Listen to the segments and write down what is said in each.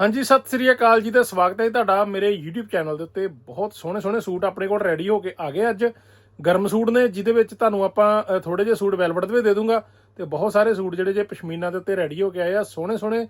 ਹਾਂਜੀ, ਸਤਿ ਸ੍ਰੀ ਅਕਾਲ ਜੀ ਦਾ ਸਵਾਗਤ ਹੈ ਜੀ ਤੁਹਾਡਾ ਮੇਰੇ YouTube ਚੈਨਲ ਦੇ ਉੱਤੇ। ਬਹੁਤ ਸੋਹਣੇ ਸੋਹਣੇ ਸੂਟ ਆਪਣੇ ਕੋਲ ਰੈਡੀ ਹੋ ਕੇ ਆ ਗਏ ਅੱਜ। ਗਰਮ ਸੂਟ ਨੇ, ਜਿਹਦੇ ਵਿੱਚ ਤੁਹਾਨੂੰ ਆਪਾਂ ਥੋੜੇ ਜਿਹੇ ਸੂਟ ਵੈਲਵਟ ਦੇ ਵੀ ਦੇ ਦੂੰਗਾ। ਤੇ ਬਹੁਤ ਸਾਰੇ ਸੂਟ ਜਿਹੜੇ ਜੇ ਪਸ਼ਮੀਨਾ ਦੇ ਉੱਤੇ ਰੈਡੀ ਹੋ ਕੇ ਆਏ ਆ, ਸੋਹਣੇ ਸੋਹਣੇ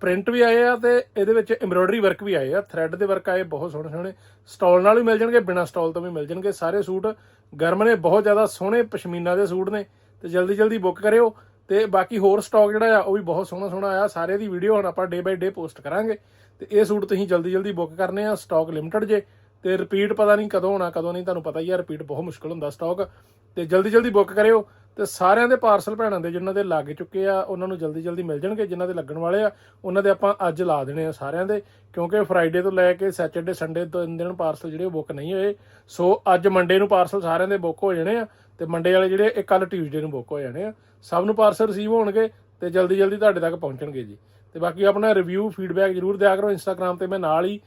ਪ੍ਰਿੰਟ ਵੀ ਆਏ ਆ ਤੇ ਇਹਦੇ ਵਿੱਚ ਐਮਬ੍ਰੋਇਡਰੀ ਵਰਕ ਵੀ ਆਏ ਆ। ਥ੍ਰੈਡ ਦੇ ਵਰਕ ਆਏ, ਬਹੁਤ ਸੋਹਣੇ ਸੋਹਣੇ। ਸਟਾਲ ਨਾਲ ਵੀ ਮਿਲ ਜਾਣਗੇ, ਬਿਨਾ ਸਟਾਲ ਤੋਂ ਵੀ ਮਿਲ ਜਾਣਗੇ। ਸਾਰੇ ਸੂਟ ਗਰਮ ਨੇ, ਬਹੁਤ ਜ਼ਿਆਦਾ ਸੋਹਣੇ ਪਸ਼ਮੀਨਾ ਦੇ ਸੂਟ ਨੇ। ਤੇ ਜਲਦੀ ਜਲਦੀ ਬੁੱਕ ਕਰਿਓ। ਤੇ ਬਾਕੀ ਹੋਰ ਸਟਾਕ ਜਿਹੜਾ ਆ, ਉਹ ਵੀ ਬਹੁਤ ਸੋਹਣਾ ਸੋਹਣਾ ਆ ਸਾਰੇ ਦੀ ਵੀਡੀਓ ਹੁਣ ਆਪਾਂ ਡੇ ਬਾਈ ਡੇ ਪੋਸਟ ਕਰਾਂਗੇ। ਤੇ ਇਹ ਸੂਟ ਤੁਸੀਂ ਜਲਦੀ ਜਲਦੀ ਬੁੱਕ ਕਰਨੇ ਆ ਸਟਾਕ ਲਿਮਟਿਡ ਜੇ। ਤੇ ਰਿਪੀਟ ਪਤਾ ਨਹੀਂ ਕਦੋਂ ਹੋਣਾ, ਕਦੋਂ ਨਹੀਂ, ਤੁਹਾਨੂੰ ਪਤਾ ਹੀ ਆ ਰਿਪੀਟ ਬਹੁਤ ਮੁਸ਼ਕਲ ਹੁੰਦਾ ਸਟਾਕ ਤੇ ਜਲਦੀ ਜਲਦੀ ਬੁੱਕ ਕਰਿਓ। ਤੇ ਸਾਰਿਆਂ ਦੇ ਪਾਰਸਲ ਭੈਣਾਂ ਦੇ ਜਿਨ੍ਹਾਂ ਦੇ ਲੱਗ ਚੁੱਕੇ ਆ, ਉਹਨਾਂ ਨੂੰ ਜਲਦੀ ਜਲਦੀ ਮਿਲ ਜਾਣਗੇ, ਜਿਨ੍ਹਾਂ ਦੇ ਲੱਗਣ ਵਾਲੇ ਆ, ਉਹਨਾਂ ਦੇ ਆਪਾਂ ਅੱਜ ਲਾ ਦੇਣੇ ਆ ਸਾਰਿਆਂ ਦੇ। ਕਿਉਂਕਿ ਫਰਾਈਡੇ ਤੋਂ ਲੈ ਕੇ ਸੈਟਰਡੇ ਸੰਡੇ ਤਿੰਨ ਦਿਨ ਪਾਰਸਲ ਜਿਹੜੇ ਬੁੱਕ ਨਹੀਂ ਹੋਏ। ਸੋ ਅੱਜ ਮੰਡੇ ਨੂੰ ਪਾਰਸਲ ਸਾਰਿਆਂ ਦੇ ਬੁੱਕ ਹੋ ਜਾਣੇ ਆ। ਤੇ ਮੰਡੇ ਵਾਲੇ ਜਿਹੜੇ ਇਹ ਕੱਲ ਟਿਊਜ਼ਡੇ ਨੂੰ ਬੁੱਕ ਹੋ ਜਾਣੇ ਆ। ਸਭ ਨੂੰ ਪਾਰਸਲ ਰਿਸੀਵ ਹੋਣਗੇ ਤੇ ਜਲਦੀ ਜਲਦੀ ਤੁਹਾਡੇ ਤੱਕ ਪਹੁੰਚਣਗੇ ਜੀ। ਤੇ ਬਾਕੀ ਆਪਣਾ ਰਿਵਿਊ ਫੀਡਬੈਕ ਜਰੂਰ ਦਿਆ ਕਰੋ ਇੰਸਟਾਗ੍ਰam ਤੇ। ਮੈਂ ਨਾਲ ਹੀ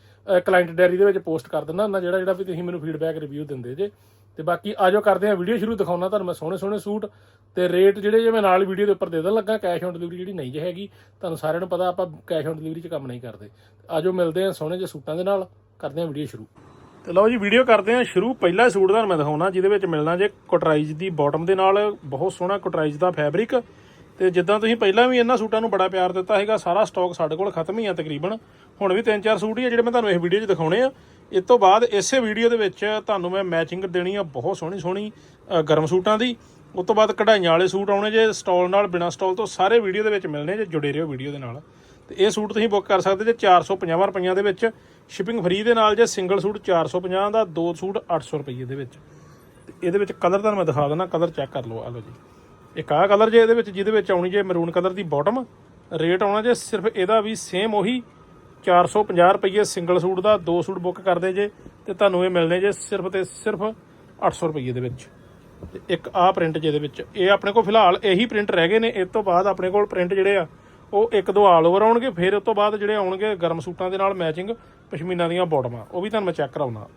ਕਲਾਇੰਟ ਡੈਰੀ ਦੇ ਵਿੱਚ ਪੋਸਟ ਕਰ ਦਿੰਦਾ ਹੁੰਦਾ, ਜਿਹੜਾ ਜਿਹੜਾ ਵੀ ਤੁਸੀਂ ਮੈਨੂੰ ਫੀਡਬੈਕ ਰਿਵਿਊ ਦਿੰਦੇ ਜੇ। ਤੇ ਬਾਕੀ ਆਜੋ ਕਰਦੇ ਆ ਵੀਡੀਓ ਸ਼ੁਰੂ, ਦਿਖਾਉਣਾ ਤੁਹਾਨੂੰ ਮੈਂ ਸੋਹਣੇ ਸੋਹਣੇ ਸੂਟ। ਤੇ ਰੇਟ ਜਿਹੜੇ ਜੇ ਮੈਂ ਨਾਲ ਵੀਡੀਓ ਦੇ ਉੱਪਰ ਦੇ ਦੇਣ ਲੱਗਾ ਕੈਸ਼ ਔਨ ਡਿਲੀਵਰੀ ਜਿਹੜੀ ਨਹੀਂ ਜੇ ਹੈਗੀ, ਤੁਹਾਨੂੰ ਸਾਰਿਆਂ ਨੂੰ ਪਤਾ ਆਪਾਂ ਕੈਸ਼ ਔਨ ਡਿਲੀਵਰੀ 'ਚ ਕੰਮ ਨਹੀਂ ਕਰਦੇ। ਆਜੋ ਮਿਲਦੇ ਆ ਸੋਹਣੇ ਜਿਹੇ ਸੂਟਾਂ ਦੇ ਨਾਲ, ਕਰਦੇ ਆ ਵੀਡੀਓ ਸ਼ੁਰੂ। ਤੇ ਲਓ ਜੀ ਵੀਡੀਓ ਕਰਦੇ ਆ ਸ਼ੁਰੂ। ਪਹਿਲਾ ਸੂਟ ਦਾ ਮੈਂ ਦਿਖਾਉਣਾ, ਜਿਹਦੇ ਵਿੱਚ ਮਿਲਣਾ ਜੇ ਕਟਰਾਈਜ਼ ਦੀ ਬਾਟਮ ਦੇ ਨਾਲ। ਬਹੁਤ ਸੋਹਣਾ ਕਟਰਾਈਜ ਦਾ ਫੈਬਰਿਕ ਤੇ ਜਿੱਦਾਂ ਤੁਸੀਂ ਪਹਿਲਾਂ ਵੀ ਇਹਨਾਂ ਸੂਟਾਂ ਨੂੰ ਬੜਾ ਪਿਆਰ ਦਿੱਤਾ ਹੈਗਾ ਸਾਰਾ ਸਟਾਕ ਸਾਡੇ ਕੋਲ ਖਤਮ ਹੀ ਆ ਤਕਰੀਬਨ। ਹੁਣ ਵੀ ਤਿੰਨ ਚਾਰ ਸੂਟ ਹੀ ਆ, ਜਿਹੜੇ ਮੈਂ ਤੁਹਾਨੂੰ ਇਸ ਵੀਡੀਓ 'ਚ ਦਿਖਾਉਣੇ ਆ। ਇਸ ਤੋਂ ਬਾਅਦ ਇਸੇ ਵੀਡੀਓ ਦੇ ਵਿੱਚ ਤੁਹਾਨੂੰ ਮੈਂ ਮੈਚਿੰਗ ਦੇਣੀ ਆ, ਬਹੁਤ ਸੋਹਣੀ ਸੋਹਣੀ ਗਰਮ ਸੂਟਾਂ ਦੀ। ਉਸ ਤੋਂ ਬਾਅਦ ਕਢਾਈਆਂ ਵਾਲੇ ਸੂਟ ਆਉਣੇ ਜੇ ਸਟਾਲ ਨਾਲ, ਬਿਨਾ ਸਟਾਲ ਤੋਂ ਸਾਰੇ ਵੀਡੀਓ ਦੇ ਵਿੱਚ ਮਿਲਣੇ ਜੇ, ਜੁੜੇ ਰਹੋ ਵੀਡੀਓ ਦੇ ਨਾਲ। ਤੇ ਇਹ ਸੂਟ ਤੁਸੀਂ ਬੁੱਕ ਕਰ ਸਕਦੇ ਜੇ 450 ਰੁਪਈਆਂ ਦੇ ਵਿੱਚ। ਸ਼ਿਪਿੰਗ ਫ੍ਰੀ ਦੇ ਨਾਲ ਜੇ ਸਿੰਗਲ ਸੂਟ 450 ਦਾ, ਦੋ ਸੂਟ 800 ਰੁਪਏ ਦੇ ਵਿੱਚ। ਤੇ ਇਹਦੇ ਵਿੱਚ ਕਲਰ ਤੁਹਾਨੂੰ ਮੈਂ ਦਿਖਾ ਦਿੰਦਾ ਕਲਰ ਚੈੱਕ ਕਰ ਲਓ, ਆ ਲਓ ਜੀ। ਇੱਕ ਆਹ ਕਲਰ ਜੇ ਇਹਦੇ ਵਿੱਚ, ਜਿਹਦੇ ਵਿੱਚ ਆਉਣੀ ਜੇ ਮਰੂਨ ਕਲਰ ਦੀ ਬਾਟਮ ਰੇਟ ਆਉਣਾ ਜੇ ਸਿਰਫ ਇਹਦਾ ਵੀ ਸੇਮ ਉਹੀ 450 ਰੁਪਏ ਸਿੰਗਲ ਸੂਟ ਦਾ, ਦੋ ਸੂਟ ਬੁੱਕ ਕਰਦੇ ਜੇ, ਤੇ ਤੁਹਾਨੂੰ ਇਹ ਮਿਲਨੇ ਜੇ ਸਿਰਫ ਤੇ ਸਿਰਫ 800 ਰੁਪਏ ਦੇ ਵਿੱਚ। ਤੇ ਇੱਕ ਆਹ ਪ੍ਰਿੰਟ ਜਿਹਦੇ ਵਿੱਚ। ਇਹ ਆਪਣੇ ਕੋਲ ਫਿਲਹਾਲ ਇਹੀ ਪ੍ਰਿੰਟ ਰਹਿ ਗਏ ਨੇ ਇਸ ਤੋਂ ਬਾਅਦ ਆਪਣੇ ਕੋਲ ਪ੍ਰਿੰਟ ਜਿਹੜੇ ਆ ਉਹ ਇੱਕ ਦੋ ਆਲ ਓਵਰ ਆਉਣਗੇ, ਫਿਰ ਉਸ ਤੋਂ ਬਾਅਦ ਜਿਹੜੇ ਆਉਣਗੇ ਗਰਮ ਸੂਟਾਂ ਦੇ ਨਾਲ ਮੈਚਿੰਗ ਪਸ਼ਮੀਨਾ ਦੀਆਂ ਬਾਟਮਾਂ ਉਹ ਵੀ ਤੁਹਾਨੂੰ ਮੈਂ ਚੈੱਕ ਕਰਾਉਣਾ।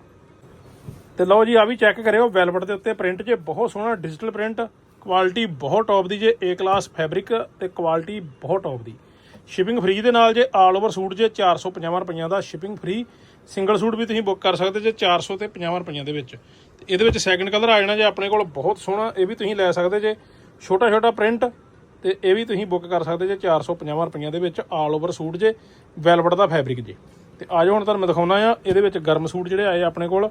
ਤੇ ਲਓ ਜੀ ਆ ਵੀ ਚੈੱਕ ਕਰਿਓ ਵੈਲਵਟ ਦੇ ਉੱਤੇ ਪ੍ਰਿੰਟ ਜੇ ਬਹੁਤ ਸੋਹਣਾ ਡਿਜੀਟਲ ਪ੍ਰਿੰਟ ਕੁਆਲਿਟੀ ਬਹੁਤ ਟੌਪ ਦੀ ਜੇ, A ਕਲਾਸ ਫੈਬਰਿਕ ਤੇ ਕੁਆਲਿਟੀ ਬਹੁਤ ਟੌਪ ਦੀ। ਸ਼ਿਪਿੰਗ ਫ੍ਰੀ ਦੇ ਨਾਲ ਜੇ ਆਲ ਓਵਰ ਸੂਟ ਜੇ 450 ਰੁਪਈਆਂ ਦਾ ਸ਼ਿਪਿੰਗ ਫ੍ਰੀ ਸਿੰਗਲ ਸੂਟ ਵੀ ਤੁਸੀਂ ਬੁੱਕ ਕਰ ਸਕਦੇ ਜੇ 400 ਤੇ 50 ਰੁਪਈਆਂ ਦੇ ਵਿੱਚ। ਤੇ ਇਹਦੇ ਵਿੱਚ ਸੈਕਿੰਡ ਕਲਰ ਆ ਜਾਣਾ ਜੇ ਆਪਣੇ ਕੋਲ ਬਹੁਤ ਸੋਹਣਾ, ਇਹ ਵੀ ਤੁਸੀਂ ਲੈ ਸਕਦੇ ਜੇ। ਛੋਟਾ ਛੋਟਾ ਪ੍ਰਿੰਟ ਤੇ ਇਹ ਵੀ ਤੁਸੀਂ ਬੁੱਕ ਕਰ ਸਕਦੇ ਜੇ 450 ਰੁਪਈਆਂ ਦੇ ਵਿੱਚ ਆਲ ਓਵਰ ਸੂਟ ਜੇ ਵੈਲਵਟ ਦਾ ਫੈਬਰਿਕ ਜੇ। ਤੇ ਆਜੋ ਹੁਣ ਤੁਹਾਨੂੰ ਮੈਂ ਦਿਖਾਉਣਾ ਆ, ਇਹਦੇ ਵਿੱਚ ਗਰਮ ਸੂਟ ਜਿਹੜੇ ਆਏ ਆਪਣੇ ਕੋਲ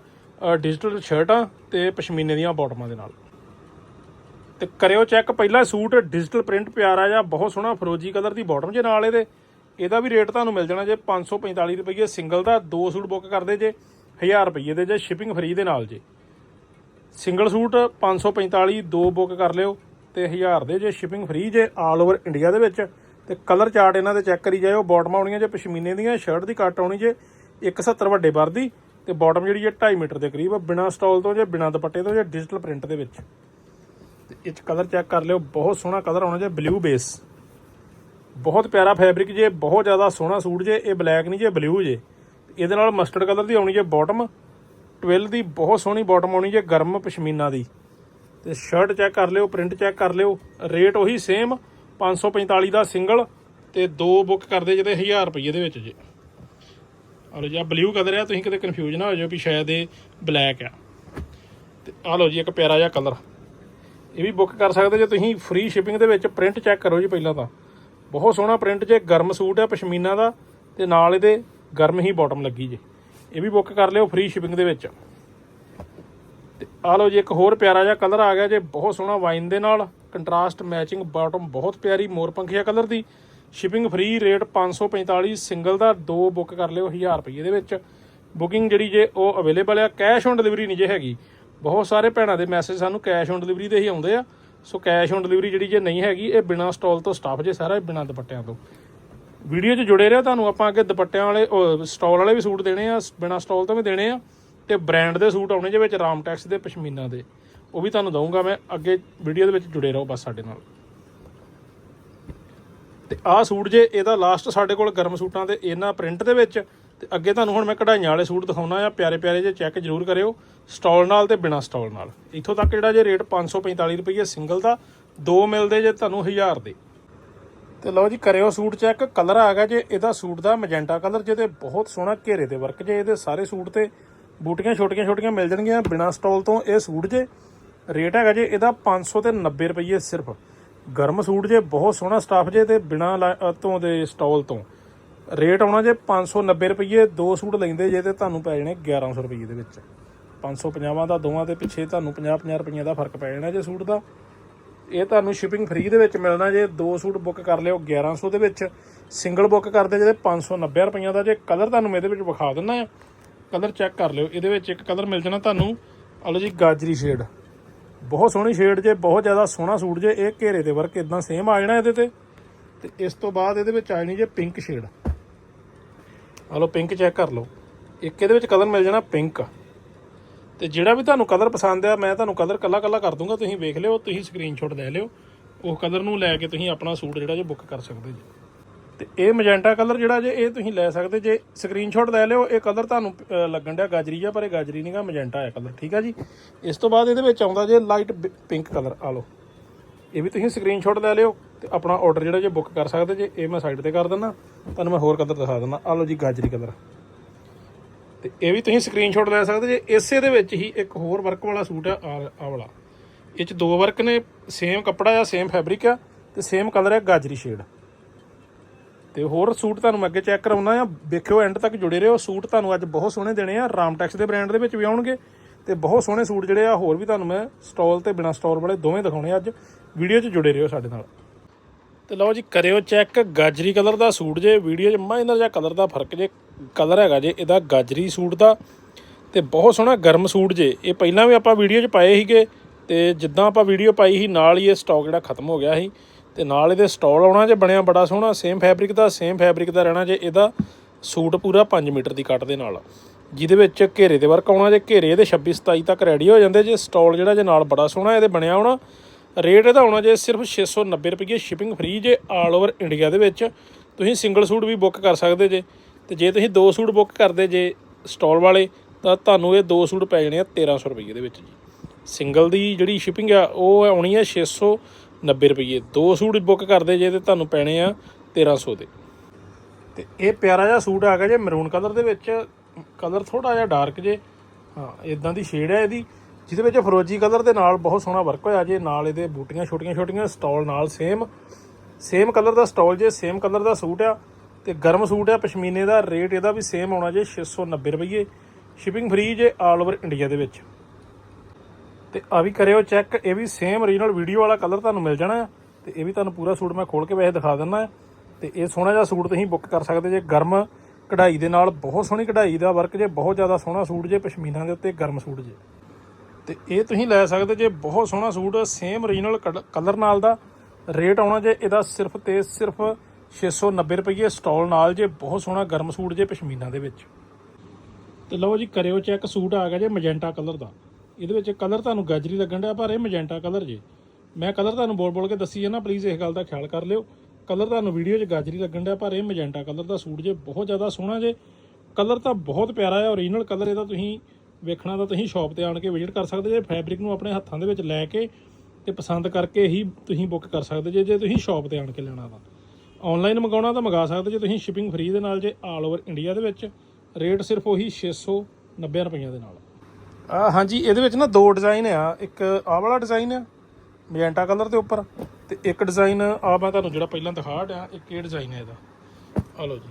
ਡਿਜੀਟਲ ਸ਼ਰਟਾਂ ਤੇ ਪਸ਼ਮੀਨੇ ਦੀਆਂ ਬਾਟਮਾਂ ਦੇ ਨਾਲ। ਤੇ ਕਰਿਓ ਚੈੱਕ ਪਹਿਲਾ ਸੂਟ ਡਿਜੀਟਲ ਪ੍ਰਿੰਟ ਪਿਆਰਾ ਜਿਹਾ, ਬਹੁਤ ਸੋਹਣਾ ਫਰੋਜੀ ਕਲਰ ਦੀ ਬਾਟਮ ਜੇ ਨਾਲ ਇਹਦੇ। ਇਹਦਾ ਵੀ ਰੇਟ ਤੁਹਾਨੂੰ ਮਿਲ ਜਾਣਾ ਜੇ 545 ਰੁਪਏ ਸਿੰਗਲ ਦਾ, ਦੋ ਸੂਟ ਬੁੱਕ ਕਰਦੇ ਜੇ 1000 ਰੁਪਏ ਦੇ ਜੇ ਸ਼ਿਪਿੰਗ ਫ੍ਰੀ ਦੇ ਨਾਲ ਜੇ। ਸਿੰਗਲ ਸੂਟ 545 ਦੋ ਬੁੱਕ ਕਰ ਲਿਓ। ਤੇ 1000 ਦੇ ਜੇ ਸ਼ਿਪਿੰਗ ਫ੍ਰੀ ਜੇ ਆਲ ਓਵਰ ਇੰਡੀਆ ਦੇ ਵਿੱਚ, ਤੇ ਕਲਰ ਚਾਰਟ ਇਹਨਾਂ ਦੇ ਚੈੱਕ ਕਰੀ ਜਾਇਓ ਬਾਟਮਾਂ ਆਉਣੀਆਂ ਜੇ ਪਸ਼ਮੀਨੇ ਦੀਆਂ ਸ਼ਰਟ ਦੀ ਕੱਟ ਆਉਣੀ ਜੇ 170 ਵੱਡੇ ਬਰ ਦੀ, ਤੇ ਬਾਟਮ ਜਿਹੜੀ ਹੈ 2.5 ਮੀਟਰ ਦੇ ਕਰੀਬ, ਬਿਨਾ ਸਟਾਲ ਤੋਂ ਜੇ, ਬਿਨਾ ਦੁਪੱਟੇ ਤੋਂ ਜੇ ਡਿਜੀਟਲ ਪ੍ਰਿੰਟ ਦੇ ਵਿੱਚ। ਤੇ ਇਹ 'ਚ ਕਲਰ ਚੈੱਕ ਕਰ ਲਿਓ, ਬਹੁਤ ਸੋਹਣਾ ਕਲਰ ਆਉਣਾ ਜੇ ਬਲੂ ਬੇਸ ਬਹੁਤ ਪਿਆਰਾ ਫੈਬਰਿਕ ਜੇ, ਬਹੁਤ ਜ਼ਿਆਦਾ ਸੋਹਣਾ ਸੂਟ ਜੇ, ਇਹ ਬਲੈਕ ਨਹੀਂ ਜੇ ਬਲੂ ਜੇ। ਇਹਦੇ ਨਾਲ ਮਸਟਰਡ ਕਲਰ ਦੀ ਆਉਣੀ ਜੇ ਬਾਟਮ 12 ਦੀ ਬਹੁਤ ਸੋਹਣੀ ਬਾਟਮ ਆਉਣੀ ਜੇ ਗਰਮ ਪਸ਼ਮੀਨਾ ਦੀ। ਤੇ ਸ਼ਰਟ ਚੈੱਕ ਕਰ ਲਿਓ ਪ੍ਰਿੰਟ ਚੈੱਕ ਕਰ ਲਿਓ ਰੇਟ ਉਹੀ ਸੇਮ 545 ਦਾ ਸਿੰਗਲ ਤੇ ਦੋ ਬੁੱਕ ਕਰਦੇ ਜਿਹਦੇ 1000 ਰੁਪਏ ਦੇ ਵਿੱਚ ਜੇ। ਆ ਲਓ ਜੀ ਆ ਬਲੂ ਕਲਰ ਆ, ਤੁਸੀਂ ਕਿਤੇ ਕਨਫਿਊਜ਼ ਨਾ ਹੋ ਜਾਓ ਵੀ ਸ਼ਾਇਦ ਇਹ ਬਲੈਕ ਆ। ਤੇ ਆ ਲਓ ਜੀ, ਇੱਕ ਪਿਆਰਾ ਜਿਹਾ ਕਲਰ। ਇਹ ਵੀ ਬੁੱਕ ਕਰ ਸਕਦੇ ਜੇ ਤੁਸੀਂ ਫ੍ਰੀ ਸ਼ਿਪਿੰਗ ਦੇ ਵਿੱਚ ਪ੍ਰਿੰਟ ਚੈੱਕ ਕਰੋ ਜੀ ਪਹਿਲਾਂ ਤਾਂ। ਬਹੁਤ ਸੋਹਣਾ ਪ੍ਰਿੰਟ ਜੇ, ਗਰਮ ਸੂਟ ਆ ਪਸ਼ਮੀਨਾ ਦਾ, ਤੇ ਨਾਲ ਇਹਦੇ ਗਰਮ ਹੀ ਬਾਟਮ ਲੱਗੀ ਜੇ। ਇਹ ਵੀ ਬੁੱਕ ਕਰ ਲਿਓ ਫ੍ਰੀ ਸ਼ਿਪਿੰਗ ਦੇ ਵਿੱਚ। ਆ ਲਓ ਜੀ, ਇੱਕ ਹੋਰ ਪਿਆਰਾ ਜਿਹਾ ਕਲਰ ਆ ਗਿਆ ਜੇ, ਬਹੁਤ ਸੋਹਣਾ ਵਾਈਨ ਦੇ ਨਾਲ। ਕੰਟਰਾਸਟ ਮੈਚਿੰਗ ਬਾਟਮ ਬਹੁਤ ਪਿਆਰੀ ਮੋਰ ਪੰਖੀਆ ਕਲਰ ਦੀ। ਸ਼ਿਪਿੰਗ ਫ੍ਰੀ ਰੇਟ 545 ਸਿੰਗਲ ਦਾ ਦੋ ਬੁੱਕ ਕਰ ਲਿਓ 1000 ਰੁਪਏ ਦੇ ਵਿੱਚ। ਬੁਕਿੰਗ ਜਿਹੜੀ ਜੇ ਉਹ ਅਵੇਲੇਬਲ ਆ ਕੈਸ਼ ਔਨ ਡਿਲੀਵਰੀ ਨਹੀਂ ਜੇ ਹੈਗੀ। ਬਹੁਤ ਸਾਰੇ ਭੈਣਾਂ ਦੇ ਮੈਸੇਜ ਸਾਨੂੰ ਕੈਸ਼ ਔਨ ਡਿਲੀਵਰੀ ਦੇ ਹੀ ਆਉਂਦੇ ਆ। ਸੋ ਕੈਸ਼ ਔਨ ਡਿਲੀਵਰੀ ਜਿਹੜੀ ਜੇ ਨਹੀਂ ਹੈਗੀ, ਇਹ ਬਿਨਾ ਸਟਾਲ ਤੋਂ ਸਟਾਫ ਜੇ ਸਾਰਾ ਬਿਨਾ ਦੁਪੱਟਿਆਂ ਤੋਂ। ਵੀਡੀਓ 'ਚ ਜੁੜੇ ਰਹੋ, ਤੁਹਾਨੂੰ ਆਪਾਂ ਅੱਗੇ ਦੁਪੱਟਿਆਂ ਵਾਲੇ ਸਟਾਲ ਵਾਲੇ ਵੀ ਸੂਟ ਦੇਣੇ ਆ, ਬਿਨਾ ਸਟਾਲ ਤੋਂ ਵੀ ਦੇਣੇ ਆ। ਤੇ ਬ੍ਰਾਂਡ ਦੇ ਸੂਟ ਆਉਣੇ ਜੇ ਵਿੱਚ ਰਾਮਟੈਕਸ ਦੇ, ਪਸ਼ਮੀਨਾ ਦੇ, ਉਹ ਵੀ ਤੁਹਾਨੂੰ ਦਊਂਗਾ ਮੈਂ। ਅੱਗੇ ਵੀਡੀਓ ਦੇ ਵਿੱਚ ਜੁੜੇ ਰਹੋ ਬਸ ਸਾਡੇ ਨਾਲ। ਤੇ ਆਹ ਸੂਟ ਜੇ, ਇਹਦਾ ਲਾਸਟ ਸਾਡੇ ਕੋਲ ਗਰਮ ਸੂਟਾਂ ਤੇ ਇਹਨਾਂ ਪ੍ਰਿੰਟ ਦੇ ਵਿੱਚ, ਤੇ ਅੱਗੇ ਤੁਹਾਨੂੰ ਹੁਣ ਮੈਂ ਕਢਾਈਆਂ ਵਾਲੇ ਸੂਟ ਦਿਖਾਉਣਾ ਆ। ਪਿਆਰੇ ਪਿਆਰੇ ਜੇ ਚੈੱਕ ਜ਼ਰੂਰ ਕਰਿਓ ਸਟਾਲ ਨਾਲ ਤੇ ਬਿਨਾ ਸਟਾਲ ਨਾਲ। ਇੱਥੋਂ ਤੱਕ ਜਿਹੜਾ ਜੇ ਰੇਟ 545 ਰੁਪਏ ਸਿੰਗਲ ਦਾ, ਦੋ ਮਿਲਦੇ ਜੇ ਤੁਹਾਨੂੰ 1000 ਦੇ। ਤੇ ਲਓ ਜੀ, ਕਰਿਓ ਸੂਟ ਚੈੱਕ ਕਲਰ ਆ ਗਿਆ ਜੇ, ਇਹਦਾ ਸੂਟ ਦਾ ਮੈਜੈਂਟਾ ਕਲਰ ਜਿਹਦੇ ਬਹੁਤ ਸੋਹਣਾ ਘੇਰੇ ਦੇ ਵਰਕ ਜੇ ਇਹਦੇ ਸਾਰੇ ਸੂਟ ਤੇ। ਬੂਟੀਆਂ ਛੋਟੀਆਂ ਛੋਟੀਆਂ ਮਿਲ ਜਾਣਗੀਆਂ ਬਿਨਾ ਸਟਾਲ ਤੋਂ। ਇਹ ਸੂਟ ਜੇ ਰੇਟ ਹੈਗਾ ਜੇ ਇਹਦਾ 500 ਤੇ 90 ਰੁਪਏ ਸਿਰਫ। ਗਰਮ ਸੂਟ ਜੇ, ਬਹੁਤ ਸੋਹਣਾ ਸਟਾਫ ਜੇ ਤੇ ਬਿਨਾ ਤੋਂ ਦੇ ਸਟਾਲ ਤੋਂ। ਰੇਟ ਆਉਣਾ ਜੇ 590 ਰੁਪਏ ਦੋ ਸੂਟ ਲੈਂਦੇ ਜੇ ਤੇ ਤੁਹਾਨੂੰ ਪੈ ਜਾਣੇ 1100 ਰੁਪਏ ਦੇ ਵਿੱਚ। 550 ਦਾ, ਦੋਵਾਂ ਦੇ ਪਿੱਛੇ ਤੁਹਾਨੂੰ 50-50 ਰੁਪਈਆਂ ਦਾ ਫ਼ਰਕ ਪੈ ਜਾਣਾ ਜੇ ਸੂਟ ਦਾ। ਇਹ ਤੁਹਾਨੂੰ ਸ਼ਿਪਿੰਗ ਫ੍ਰੀ ਦੇ ਵਿੱਚ ਮਿਲਣਾ ਜੇ, ਦੋ ਸੂਟ ਬੁੱਕ ਕਰ ਲਿਓ 1100 ਦੇ ਵਿੱਚ। ਸਿੰਗਲ ਬੁੱਕ ਕਰਦੇ ਜੇ 590 ਰੁਪਈਆਂ ਦਾ ਜੇ। ਕਲਰ ਤੁਹਾਨੂੰ ਮੈਂ ਇਹਦੇ ਵਿੱਚ ਵਿਖਾ ਦਿੰਦਾ ਆ ਕਲਰ ਚੈੱਕ ਕਰ ਲਿਓ। ਇਹਦੇ ਵਿੱਚ ਇੱਕ ਕਲਰ ਮਿਲ ਜਾਣਾ ਤੁਹਾਨੂੰ। ਆਲੋ ਜੀ, ਗਾਜਰੀ ਸ਼ੇਡ। ਬਹੁਤ ਸੋਹਣੀ ਸ਼ੇਡ ਜੇ, ਬਹੁਤ ਜ਼ਿਆਦਾ ਸੋਹਣਾ ਸੂਟ ਜੇ, ਇਹ ਘੇਰੇ ਦੇ ਵਰਕ ਇਦਾਂ ਸੇਮ ਆ ਜਾਣਾ ਇਹਦੇ ਤੇ। ਤੇ ਇਸ ਤੋਂ ਬਾਅਦ ਇਹਦੇ ਵਿੱਚ ਆ ਜਾਣੀ ਜੇ ਪਿੰਕ ਸ਼ੇਡ ਆ ਲਓ ਪਿੰਕ ਚੈੱਕ ਕਰ ਲਓ। ਇੱਕ ਇਹਦੇ ਵਿੱਚ ਕਲਰ ਮਿਲ ਜਾਣਾ ਪਿੰਕ ਤੇ ਜਿਹੜਾ ਵੀ ਤੁਹਾਨੂੰ ਕਲਰ ਪਸੰਦ ਆ, ਮੈਂ ਤੁਹਾਨੂੰ ਕਲਰ ਕੱਲਾ ਕੱਲਾ ਕਰ ਦੂੰਗਾ। ਤੁਸੀਂ ਵੇਖ ਲਿਓ, ਤੁਸੀਂ ਸਕਰੀਨਸ਼ਾਟ ਲੈ ਲਿਓ। ਉਹ ਕਲਰ ਨੂੰ ਲੈ ਕੇ ਤੁਸੀਂ ਆਪਣਾ ਸੂਟ ਜਿਹੜਾ ਜੇ ਬੁੱਕ ਕਰ ਸਕਦੇ ਜੀ। ਤੇ ਇਹ ਮੈਜੈਂਟਾ ਕਲਰ ਜਿਹੜਾ ਜੇ ਇਹ ਤੁਸੀਂ ਲੈ ਸਕਦੇ, ਜੇ ਸਕਰੀਨਸ਼ਾਟ ਲੈ ਲਿਓ, ਇਹ ਕਲਰ ਤੁਹਾਨੂੰ ਲੱਗਣ ਡਿਆ ਗਾਜਰੀ ਆ ਪਰ ਇਹ ਗਾਜਰੀ ਨਹੀਂਗਾ ਮੈਜੈਂਟਾ ਹੈ ਕਲਰ ਠੀਕ ਆ ਜੀ? ਇਸ ਤੋਂ ਬਾਅਦ ਇਹਦੇ ਵਿੱਚ ਆਉਂਦਾ ਜੇ ਲਾਈਟ ਪਿੰਕ ਕਲਰ ਆ ਲਓ। ਇਹ ਵੀ ਤੁਸੀਂ ਸਕਰੀਨਸ਼ਾਟ ਲੈ ਲਿਓ ਤੇ ਆਪਣਾ ਆਰਡਰ ਜਿਹੜਾ ਜੇ ਬੁੱਕ ਕਰ ਸਕਦੇ ਜੇ, ਇਹ ਮੈਂ ਸਾਈਡ ਤੇ ਕਰ ਦਿੰਦਾ। ਤੁਹਾਨੂੰ ਮੈਂ ਹੋਰ ਕਲਰ ਦਿਖਾ ਦਿੰਦਾ। ਆ ਲਓ ਜੀ ਗਾਜਰੀ ਕਲਰ ਤੇ ਇਹ ਵੀ ਤੁਸੀਂ ਸਕਰੀਨਸ਼ਾਟ ਲੈ ਸਕਦੇ ਜੇ, ਇਸੇ ਦੇ ਵਿੱਚ ਹੀ ਇੱਕ ਹੋਰ ਵਰਕ ਵਾਲਾ ਸੂਟ ਆ ਆ ਵਾਲਾ। ਇਹ ਚ ਦੋ ਵਰਕ ਨੇ ਸੇਮ ਕੱਪੜਾ ਆ ਸੇਮ ਫੈਬਰਿਕ ਆ, ਤੇ ਸੇਮ ਕਲਰ ਹੈ ਗਾਜਰੀ ਸ਼ੇਡ ਤੇ ਹੋਰ ਸੂਟ ਤੁਹਾਨੂੰ ਅੱਗੇ ਚੈੱਕ ਕਰਾਉਣਾ ਆ। ਵੇਖਿਓ ਐਂਡ ਤੱਕ ਜੁੜੇ ਰਹੋ। ਸੂਟ ਤੁਹਾਨੂੰ ਅੱਜ ਬਹੁਤ ਸੋਹਣੇ ਦੇਣੇ ਆ। ਰਾਮਟੈਕਸ ਦੇ ਬ੍ਰਾਂਡ ਦੇ ਵਿੱਚ ਵੀ ਆਉਣਗੇ ਤੇ ਬਹੁਤ ਸੋਹਣੇ ਸੂਟ ਜਿਹੜੇ ਆ, ਹੋਰ ਵੀ ਤੁਹਾਨੂੰ ਮੈਂ ਸਟਾਲ ਤੇ ਬਿਨਾ ਸਟਾਲ ਵਾਲੇ ਦੋਵੇਂ ਦਿਖਾਉਣੇ ਆ ਅੱਜ। ਵੀਡੀਓ 'ਚ ਜੁੜੇ ਰਹੋ ਸਾਡੇ ਨਾਲ। ਤੇ ਲਓ ਜੀ, ਕਰਿਓ ਚੈੱਕ ਗਾਜਰੀ ਕਲਰ ਦਾ ਸੂਟ ਜੇ, ਵੀਡੀਓ 'ਚ ਮਾਈਨਰ ਜਿਹਾ ਕਲਰ ਦਾ ਫ਼ਰਕ ਜੇ, ਕਲਰ ਹੈਗਾ ਜੇ, ਇਹਦਾ ਗਾਜਰੀ ਸੂਟ ਦਾ। ਤੇ ਬਹੁਤ ਸੋਹਣਾ ਗਰਮ ਸੂਟ ਜੇ। ਇਹ ਪਹਿਲਾਂ ਵੀ ਆਪਾਂ ਵੀਡੀਓ 'ਚ ਪਾਏ ਸੀਗੇ ਤੇ ਜਿੱਦਾਂ ਆਪਾਂ ਵੀਡੀਓ ਪਾਈ ਸੀ, ਨਾਲ ਹੀ ਇਹ ਸਟਾਕ ਜਿਹੜਾ ਖਤਮ ਹੋ ਗਿਆ ਸੀ। ਤੇ ਨਾਲ ਇਹਦੇ ਸਟਾਲ ਆਉਣਾ ਜੇ ਬਣਿਆ ਬੜਾ ਸੋਹਣਾ ਸੇਮ ਫੈਬਰਿਕ ਦਾ ਸੇਮ ਫੈਬਰਿਕ ਦਾ ਰਹਿਣਾ ਜੇ ਇਹਦਾ ਸੂਟ ਪੂਰਾ 5 ਮੀਟਰ ਦੀ ਕੱਟ ਦੇ ਨਾਲ। ਜਿਹਦੇ ਵਿੱਚ ਘੇਰੇ ਦੇ ਵਰਕ ਆਉਣਾ ਜੇ ਘੇਰੇ ਇਹਦੇ 26 27 ਤੱਕ ਰੈਡੀ ਹੋ ਜਾਂਦੇ ਜੇ, ਸਟਾਲ ਜਿਹੜਾ ਜੇ ਨਾਲ ਬੜਾ ਸੋਹਣਾ ਇਹਦੇ ਬਣਿਆ ਹੋਣਾ। ਰੇਟ ਇਹਦਾ ਆਉਣਾ ਜੇ ਸਿਰਫ 690 ਰੁਪਏ ਸ਼ਿਪਿੰਗ ਫ੍ਰੀ ਜੇ ਆਲ ਓਵਰ ਇੰਡੀਆ ਦੇ ਵਿੱਚ। ਤੁਸੀਂ ਸਿੰਗਲ ਸੂਟ ਵੀ ਬੁੱਕ ਕਰ ਸਕਦੇ ਜੇ। ਤੇ ਜੇ ਤੁਸੀਂ ਦੋ ਸੂਟ ਬੁੱਕ ਕਰਦੇ ਜੇ ਸਟਾਲ ਵਾਲੇ, ਤਾਂ ਤੁਹਾਨੂੰ ਇਹ ਦੋ ਸੂਟ ਪੈ ਜਾਣੇ ਆ 1300 ਰੁਪਏ ਦੇ ਵਿੱਚ ਜੀ। ਸਿੰਗਲ ਦੀ ਜਿਹੜੀ ਸ਼ਿਪਿੰਗ ਆ, ਉਹ ਆਉਣੀ ਆ 690 ਰੁਪਏ ਦੋ ਸੂਟ ਬੁੱਕ ਕਰਦੇ ਜੇ ਤੇ ਤੁਹਾਨੂੰ ਪੈਣੇ ਆ 1300 ਦੇ। ਤੇ ਇਹ ਪਿਆਰਾ ਜਿਹਾ ਸੂਟ ਆ ਗਿਆ ਜੇ ਮਰੂਨ ਕਲਰ ਦੇ ਵਿੱਚ। ਕਲਰ ਥੋੜਾ ਜਿਹਾ ਡਾਰਕ ਜੇ। ਹਾਂ ਇਦਾਂ ਦੀ ਸ਼ੇਡ ਹੈ ਇਹਦੀ, ਜਿਹਦੇ ਵਿੱਚ ਫਰੋਜੀ ਕਲਰ ਦੇ ਨਾਲ ਬਹੁਤ ਸੋਹਣਾ ਵਰਕ ਹੋਇਆ ਜੇ। ਨਾਲ ਇਹਦੇ ਬੂਟੀਆਂ ਛੋਟੀਆਂ ਛੋਟੀਆਂ ਸਟਾਲ ਨਾਲ ਸੇਮ ਸੇਮ ਕਲਰ ਦਾ ਸਟਾਲ ਜੇ ਸੇਮ ਕਲਰ ਦਾ ਸੂਟ ਆ। ਤੇ ਗਰਮ ਸੂਟ ਆ, ਪਸ਼ਮੀਨੇ ਦਾ ਰੇਟ ਇਹਦਾ ਵੀ ਸੇਮ ਆਉਣਾ ਜੇ 690 ਰੁਪਏ ਸ਼ਿਪਿੰਗ ਫ੍ਰੀ ਜੇ ਆਲ ਓਵਰ ਇੰਡੀਆ ਦੇ ਵਿੱਚ। ਤੇ ਆ ਵੀ ਕਰਿਓ ਚੈੱਕ ਇਹ ਵੀ ਸੇਮ ਓਰੀਜਨਲ ਵੀਡੀਓ ਵਾਲਾ ਕਲਰ ਤੁਹਾਨੂੰ ਮਿਲ ਜਾਣਾ। ਆ ਤੇ ਇਹ ਵੀ ਤੁਹਾਨੂੰ ਪੂਰਾ ਸੂਟ ਮੈਂ ਖੋਲ ਕੇ ਵੈਸੇ ਦਿਖਾ ਦਿੰਦਾ। ਤੇ ਇਹ ਸੋਹਣਾ ਜਿਹਾ ਸੂਟ ਤੁਸੀਂ ਬੁੱਕ ਕਰ ਸਕਦੇ ਜੇ। ਗਰਮ ਕਢਾਈ ਦੇ ਨਾਲ ਬਹੁਤ ਸੋਹਣੀ ਕਢਾਈ ਦਾ ਵਰਕ ਜੇ, ਬਹੁਤ ਜ਼ਿਆਦਾ ਸੋਹਣਾ ਸੂਟ ਜੇ, ਪਸ਼ਮੀਨਾ ਦੇ ਉੱਤੇ ਗਰਮ ਸੂਟ ਜੇ। ਤੇ ਇਹ ਤੁਸੀਂ ਲੈ ਸਕਦੇ ਜੇ, ਬਹੁਤ ਸੋਹਣਾ ਸੂਟ ਸੇਮ ਓਰੀਜਨਲ ਕਲਰ ਨਾਲ ਦਾ। ਰੇਟ ਆਉਣਾ ਜੇ, ਇਹਦਾ ਸਿਰਫ ਤੇ ਸਿਰਫ 690 ਰੁਪਏ ਸਟਾਲ ਨਾਲ ਜੇ, ਬਹੁਤ ਸੋਹਣਾ ਗਰਮ ਸੂਟ ਜੇ ਪਸ਼ਮੀਨਾ ਦੇ ਵਿੱਚ। ਤੇ ਲਓ ਜੀ, ਕਰਿਓ ਚੈੱਕ ਸੂਟ ਆ ਗਿਆ ਜੇ ਮੈਜੈਂਟਾ ਕਲਰ ਦਾ। ਇਹਦੇ ਵਿੱਚ ਕਲਰ ਤੁਹਾਨੂੰ ਗਾਜਰੀ ਲੱਗਣ ਡਿਆ, ਪਰ ਇਹ ਮੈਜੈਂਟਾ ਕਲਰ ਜੇ। ਮੈਂ ਕਲਰ ਤੁਹਾਨੂੰ ਬੋਲ ਬੋਲ ਕੇ ਦੱਸੀ ਹੈ ਨਾ ਪਲੀਜ਼ ਇਸ ਗੱਲ ਦਾ ਖਿਆਲ ਕਰ ਲਿਓ। ਕਲਰ ਤੁਹਾਨੂੰ ਵੀਡੀਓ 'ਚ ਗਾਜਰੀ ਲੱਗਣ ਡਿਆ, ਪਰ ਇਹ ਮੈਜੈਂਟਾ ਕਲਰ ਦਾ ਸੂਟ ਜੇ, ਬਹੁਤ ਜ਼ਿਆਦਾ ਸੋਹਣਾ ਜੇ। ਕਲਰ ਤਾਂ ਬਹੁਤ ਪਿਆਰਾ ਹੈ ਓਰੀਜਨਲ ਕਲਰ ਇਹਦਾ ਤੁਸੀਂ ਵੇਖਣਾ ਤਾਂ ਤੁਸੀਂ ਸ਼ਾਪ ਤੇ ਆਣ ਕੇ ਵਿਜ਼ਿਟ ਕਰ ਸਕਦੇ ਜੇ ਫੈਬਰਿਕ ਨੂੰ ਆਪਣੇ ਹੱਥਾਂ ਦੇ ਵਿੱਚ ਲੈ ਕੇ ਤੇ ਪਸੰਦ ਕਰਕੇ ਹੀ ਤੁਸੀਂ ਬੁੱਕ ਕਰ ਸਕਦੇ ਜੇ ਜੇ ਤੁਸੀਂ ਸ਼ਾਪ ਤੇ ਆਣ ਕੇ ਲੈਣਾ ਤਾਂ ਆਨਲਾਈਨ ਮੰਗਾਉਣਾ ਤਾਂ ਮੰਗਾ ਸਕਦੇ ਜੇ ਤੁਸੀਂ ਸ਼ਿਪਿੰਗ ਫ੍ਰੀ ਦੇ ਨਾਲ ਜੇ ਆਲ ਓਵਰ ਇੰਡੀਆ ਦੇ ਵਿੱਚ ਰੇਟ ਸਿਰਫ ਉਹੀ 690 ਰੁਪਈਆ ਦੇ ਨਾਲ। ਆ, ਹਾਂਜੀ, ਇਹਦੇ ਵਿੱਚ ਨਾ ਦੋ ਡਿਜ਼ਾਈਨ ਆ। ਇੱਕ ਆਹ ਵਾਲਾ ਡਿਜ਼ਾਈਨ ਆ ਮੈਜੈਂਟਾ ਕਲਰ ਦੇ ਉੱਪਰ, ਤੇ ਇੱਕ ਡਿਜ਼ਾਈਨ ਆ ਮੈਂ ਤੁਹਾਨੂੰ ਜਿਹੜਾ ਪਹਿਲਾਂ ਦਿਖਾ ਰਿਹਾ, ਇੱਕ ਇਹ ਡਿਜ਼ਾਈਨ ਹੈ ਇਹਦਾ। ਆ ਲਓ ਜੀ।